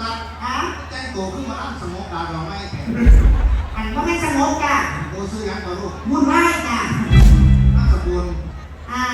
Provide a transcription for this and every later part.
ตัดฮะแต่งตัวขึ้นมาอั้งสมองการเราไม่แข็งอันว่าไม่สงบจ้ะโตซื้อยังต่อลูกบุญไหว้จ้ะนักสกุลอ่า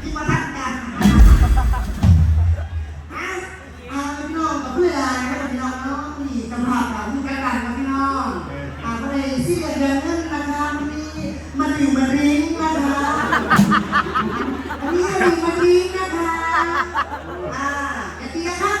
ที่มาทักจ้ะอ่าอ่าพี่น้องกับเพื่อนนะครับพี่น้องเนาะนี่สำหรับเราที่ใกล้กันครับพี่น้องอ่าก็เลยที่เดือนเดือนนึงนะคะมันมีมันอยู่มันริ้งนะคะอันนี้มันอยู่มันริ้งนะคะ อ่าจะตีกันนะ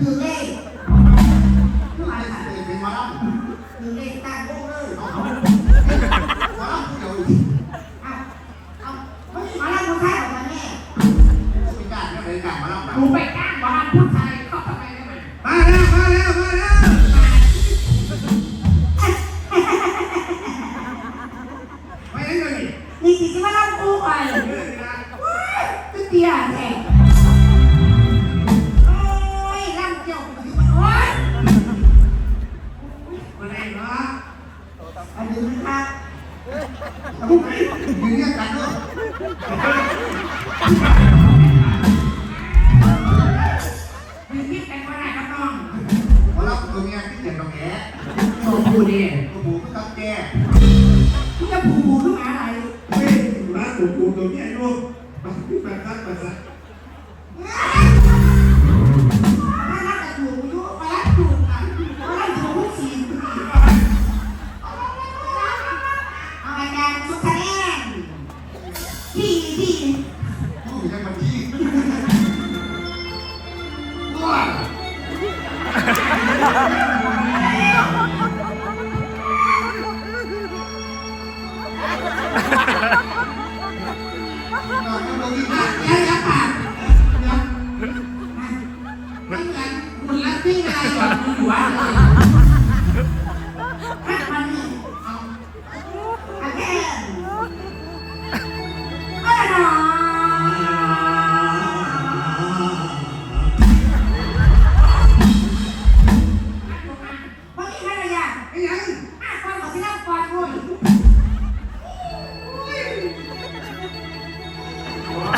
คือเลขลูกอะไรสัตว์เป็นมารับคือเลขตั้งวงเลยเอาเอามารับผู้เดียวอีกเอาเอาไม่มาแล้วคนไทยออกมาแน่เป็นการไม่เป็นการมารับเรากูไปจ้างบ้านผู้ชาย ยืนเรียกกันด้วยมีคิดกันว่าไหนครับน้องมารับตัวเมียที่เจ็บตรงแง่โอ้กูดิตัวผู้ก็ต้องแก้ที่จะผูผูขึ้นมาอะไรเฮ้ยร้านตัวผู้ตัวเมียลูกมาที่แปดพันมาซะ Didi.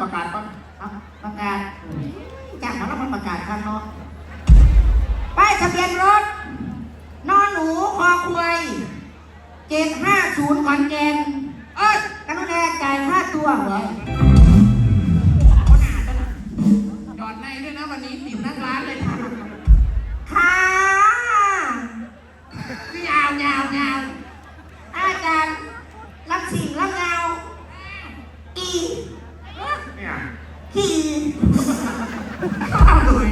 ประกาศป่ะเอาประกาศจากมาแล้วมันประกาศข้างนอกป้ายทะเบียนรถ นอนหนูคอควายเจ็ดห้าศูนย์ขอนแก่นเอ้ยกรุณาจ่ายค่าตัวเหรอ ขี่เข้าเลย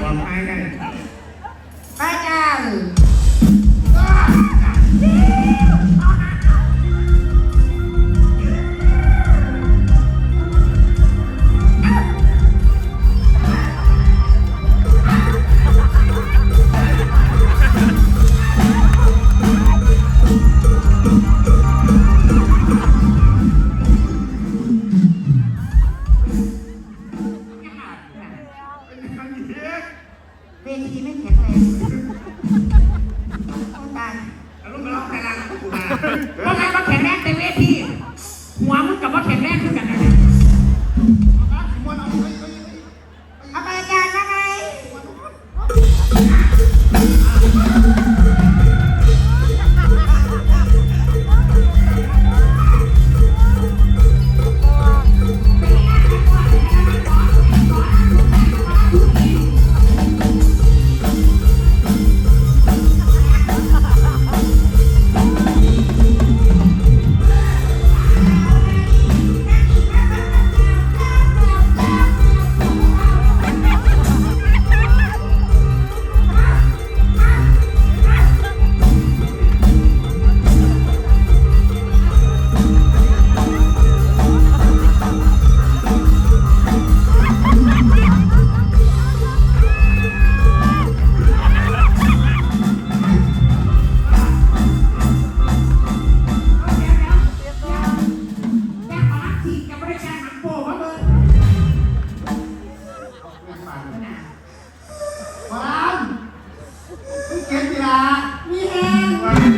Amen.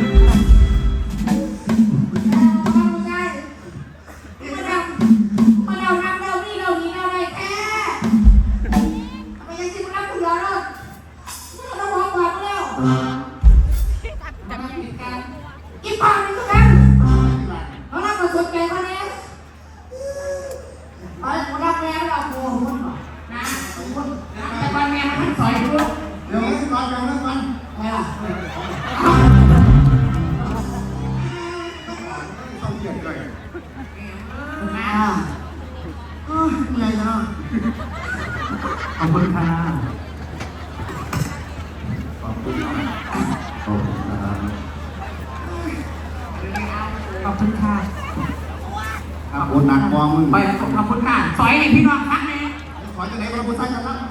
ขอบคุณครับขอบคุณครับขอบคุณค่ะอะโอนหนักกว่ามึงไปขอบคุณค่ะสอยให้พี่น้องพักเลยขอจะไหนมาพุทธายจะรับกูโ